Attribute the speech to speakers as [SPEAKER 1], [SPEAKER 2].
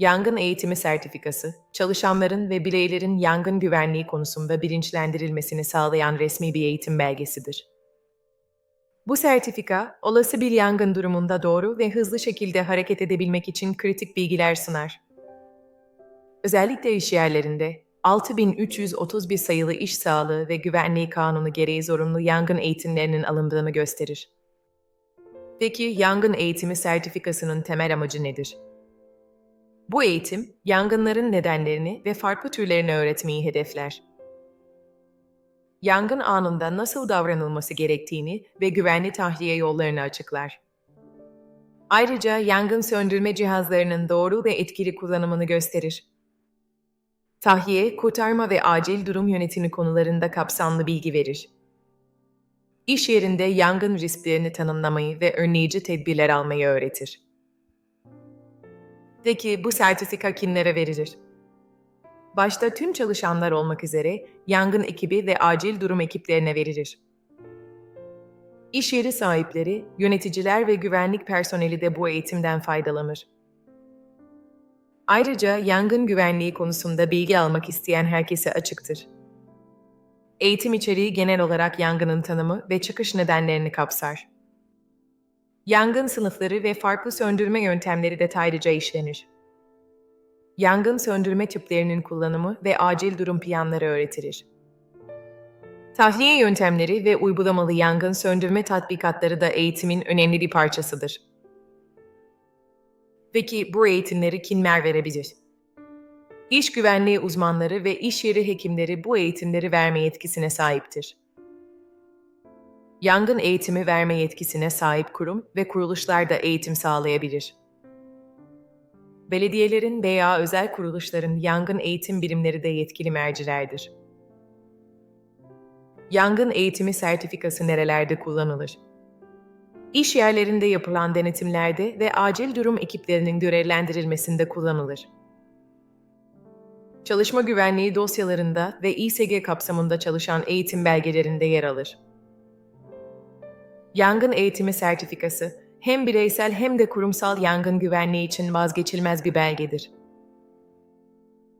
[SPEAKER 1] Yangın eğitimi sertifikası, çalışanların ve bireylerin yangın güvenliği konusunda bilinçlendirilmesini sağlayan resmi bir eğitim belgesidir. Bu sertifika, olası bir yangın durumunda doğru ve hızlı şekilde hareket edebilmek için kritik bilgiler sunar. Özellikle iş yerlerinde 6331 sayılı iş sağlığı ve güvenliği kanunu gereği zorunlu yangın eğitimlerinin alındığını gösterir. Peki yangın eğitimi sertifikasının temel amacı nedir? Bu eğitim, yangınların nedenlerini ve farklı türlerini öğretmeyi hedefler. Yangın anında nasıl davranılması gerektiğini ve güvenli tahliye yollarını açıklar. Ayrıca yangın söndürme cihazlarının doğru ve etkili kullanımını gösterir. Tahliye, kurtarma ve acil durum yönetimi konularında kapsamlı bilgi verir. İş yerinde yangın risklerini tanımlamayı ve önleyici tedbirler almayı öğretir. Peki bu sertifika kimlere verilir? Başta tüm çalışanlar olmak üzere yangın ekibi ve acil durum ekiplerine verilir. İş yeri sahipleri, yöneticiler ve güvenlik personeli de bu eğitimden faydalanır. Ayrıca yangın güvenliği konusunda bilgi almak isteyen herkese açıktır. Eğitim içeriği genel olarak yangının tanımı ve çıkış nedenlerini kapsar. Yangın sınıfları ve farklı söndürme yöntemleri detaylıca işlenir. Yangın söndürme tüplerinin kullanımı ve acil durum planları öğretilir. Tahliye yöntemleri ve uygulamalı yangın söndürme tatbikatları da eğitimin önemli bir parçasıdır. Peki bu eğitimleri kimler verebilir? İş güvenliği uzmanları ve iş yeri hekimleri bu eğitimleri verme yetkisine sahiptir. Yangın eğitimi verme yetkisine sahip kurum ve kuruluşlar da eğitim sağlayabilir. Belediyelerin veya özel kuruluşların yangın eğitim birimleri de yetkili mercilerdir. Yangın eğitimi sertifikası nerelerde kullanılır? İş yerlerinde yapılan denetimlerde ve acil durum ekiplerinin görevlendirilmesinde kullanılır. Çalışma güvenliği dosyalarında ve İSG kapsamında çalışan eğitim belgelerinde yer alır. Yangın eğitimi sertifikası hem bireysel hem de kurumsal yangın güvenliği için vazgeçilmez bir belgedir.